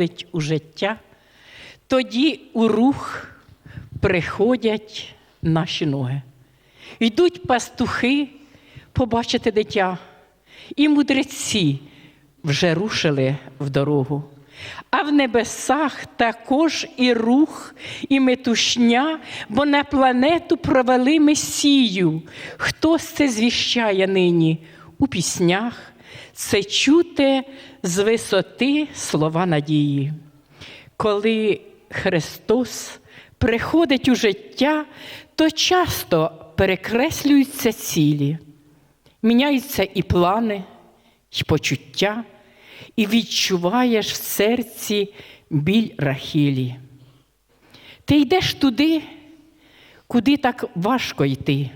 приходить у життя, тоді у рух приходять наші ноги. Йдуть пастухи побачити дитя, і мудреці вже рушили в дорогу. А в небесах також і рух, і метушня, бо на планету провели Месію. Хто це звіщає нині у піснях? Це чути з висоти слова надії. Коли Христос приходить у життя, то часто перекреслюються цілі, міняються і плани, і почуття, і відчуваєш в серці біль Рахілі. Ти йдеш туди, куди так важко йти.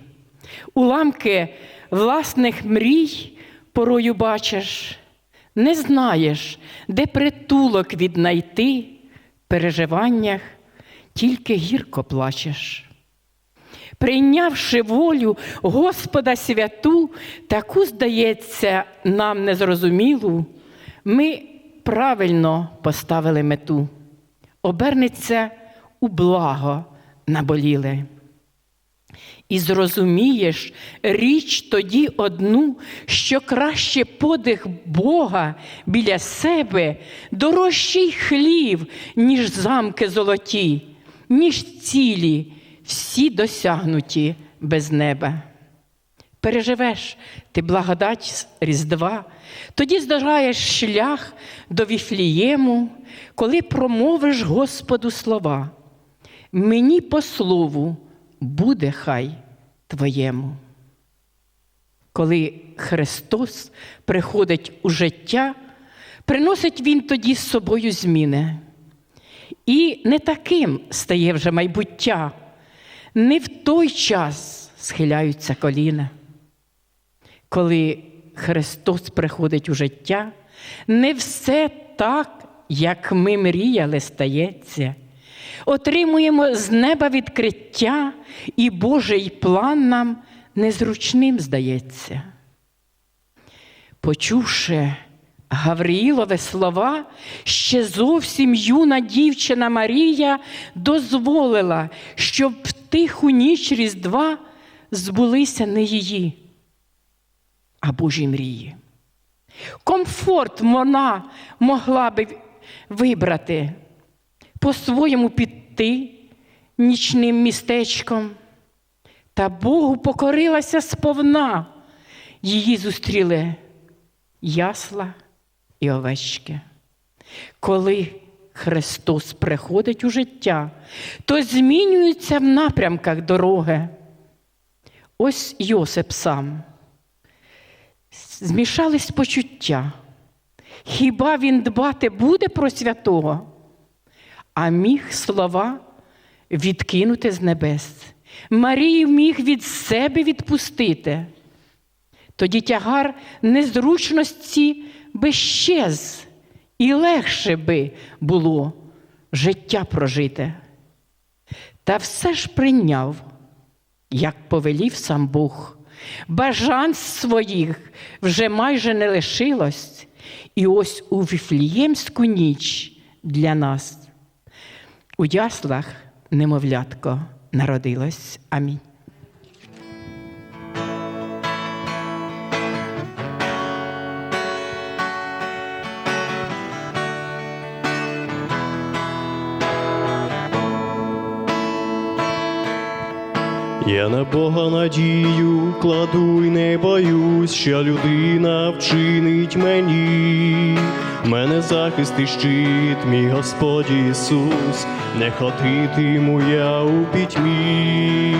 Уламки власних мрій порою бачиш, не знаєш, де притулок віднайти, в переживаннях тільки гірко плачеш. Прийнявши волю Господа святу, таку, здається, нам незрозумілу, ми правильно поставили мету. Обернеться у благо наболіле. І зрозумієш річ тоді одну, що краще подих Бога біля себе дорожчий хлів, ніж замки золоті, ніж цілі, всі досягнуті без неба. Переживеш ти благодать Різдва, тоді здожаєш шлях до Віфлієму, коли промовиш Господу слова. Мені по слову буде хай твоєму. Коли Христос приходить у життя, приносить Він тоді з собою зміни. І не таким стає вже майбуття, не в той час схиляються коліна. Коли Христос приходить у життя, не все так, як ми мріяли, стається. Отримуємо з неба відкриття, і Божий план нам незручним здається. Почувши Гавриїлове слова, ще зовсім юна дівчина Марія дозволила, щоб в тиху ніч Різдва збулися не її, а Божі мрії. Комфорт вона могла би вибрати, по-своєму піти нічним містечком. Та Богу покорилася сповна. Її зустріли ясла і овечки. Коли Христос приходить у життя, то змінюється в напрямках дороги. Ось Йосип сам. Змішались почуття. Хіба він дбати буде про святого? А міг слова відкинути з небес. Марію міг від себе відпустити. Тоді тягар незручності би щез, і легше би було життя прожити. Та все ж прийняв, як повелів сам Бог. Бажань своїх вже майже не лишилось, і ось у Віфліємську ніч для нас. У яслах немовлятко народилось. Амінь. Я на Бога надію кладу й не боюсь, що людина вчинить мені. Мене захист і щит, мій Господь Ісус, не ходитиму я у пітьмі.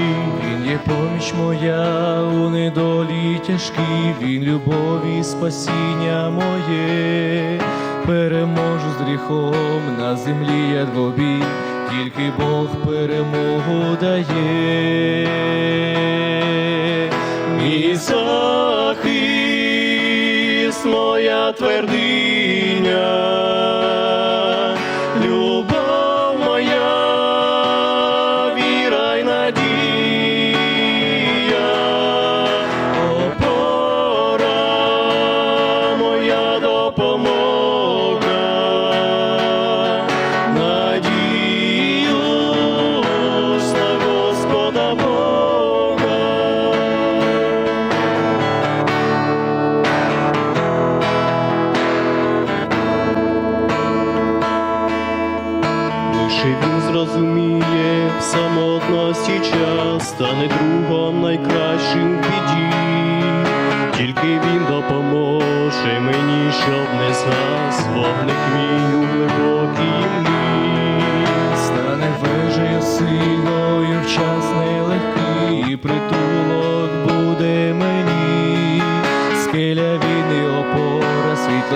Він є поміч моя у недолі тяжкій, він любові спасіння моє, переможу з гріхом на землі я двобій, тільки Бог перемогу дає. Мій захист, моя твердиня,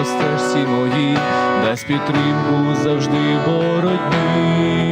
стежці мої дасть підтримку завжди боротьбі.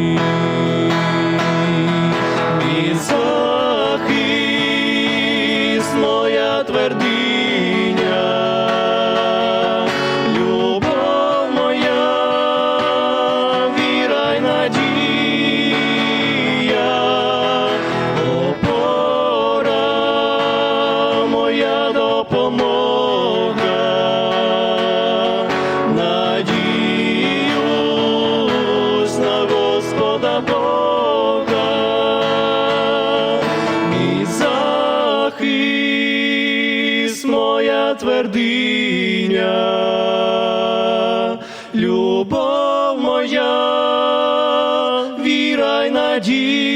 твердиня, любов моя, віра й надія.